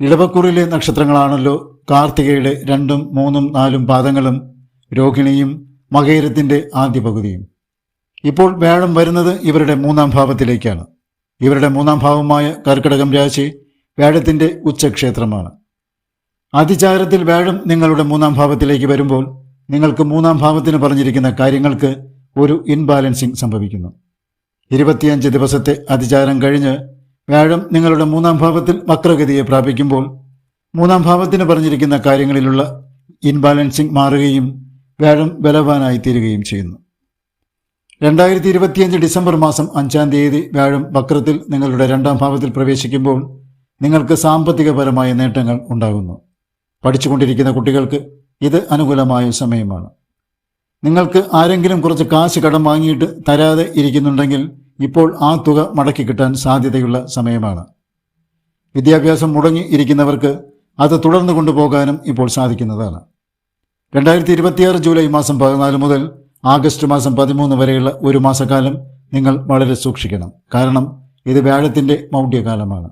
ഇടവക്കൂറിലെ നക്ഷത്രങ്ങളാണല്ലോ കാർത്തികയുടെ രണ്ടും മൂന്നും നാലും പാദങ്ങളും രോഹിണിയും മകേരത്തിന്റെ ആദ്യ പകുതിയും. ഇപ്പോൾ വ്യാഴം വരുന്നത് ഇവരുടെ മൂന്നാം ഭാവത്തിലേക്കാണ്. ഇവരുടെ മൂന്നാം ഭാവമായ കർക്കിടകം രാശി വ്യാഴത്തിന്റെ ഉച്ചക്ഷേത്രമാണ്. അതിചാരത്തിൽ വ്യാഴം നിങ്ങളുടെ മൂന്നാം ഭാവത്തിലേക്ക് വരുമ്പോൾ നിങ്ങൾക്ക് മൂന്നാം ഭാവത്തിന് പറഞ്ഞിരിക്കുന്ന കാര്യങ്ങൾക്ക് ഒരു ഇൻബാലൻസിങ് സംഭവിക്കുന്നു. ഇരുപത്തിയഞ്ച് ദിവസത്തെ അതിചാരം കഴിഞ്ഞ് വ്യാഴം നിങ്ങളുടെ മൂന്നാം ഭാവത്തിൽ വക്രഗതിയെ പ്രാപിക്കുമ്പോൾ മൂന്നാം ഭാവത്തിന് പറഞ്ഞിരിക്കുന്ന കാര്യങ്ങളിലുള്ള ഇൻബാലൻസിംഗ് മാറുകയും വ്യാഴം ബലവാനായി തീരുകയും ചെയ്യുന്നു. രണ്ടായിരത്തി ഇരുപത്തിയഞ്ച് ഡിസംബർ മാസം അഞ്ചാം തീയതി വ്യാഴം വക്രത്തിൽ നിങ്ങളുടെ രണ്ടാം ഭാവത്തിൽ പ്രവേശിക്കുമ്പോൾ നിങ്ങൾക്ക് സാമ്പത്തികപരമായ നേട്ടങ്ങൾ ഉണ്ടാകുന്നു. പഠിച്ചുകൊണ്ടിരിക്കുന്ന കുട്ടികൾക്ക് ഇത് അനുകൂലമായ സമയമാണ്. നിങ്ങൾക്ക് ആരെങ്കിലും കുറച്ച് കാശ് കടം വാങ്ങിയിട്ട് തരാതെ ഇരിക്കുന്നുണ്ടെങ്കിൽ ഇപ്പോൾ ആ തുക മടക്കി കിട്ടാൻ സാധ്യതയുള്ള സമയമാണ്. വിദ്യാഭ്യാസം മുടങ്ങി ഇരിക്കുന്നവർക്ക് അത് തുടർന്നു കൊണ്ടുപോകാനും ഇപ്പോൾ സാധിക്കുന്നതാണ്. രണ്ടായിരത്തി ഇരുപത്തിയാറ് ജൂലൈ മാസം പതിനാല് മുതൽ ആഗസ്റ്റ് മാസം പതിമൂന്ന് വരെയുള്ള ഒരു മാസക്കാലം നിങ്ങൾ വളരെ സൂക്ഷിക്കണം. കാരണം ഇത് വ്യാഴത്തിന്റെ മൗഢ്യകാലമാണ്.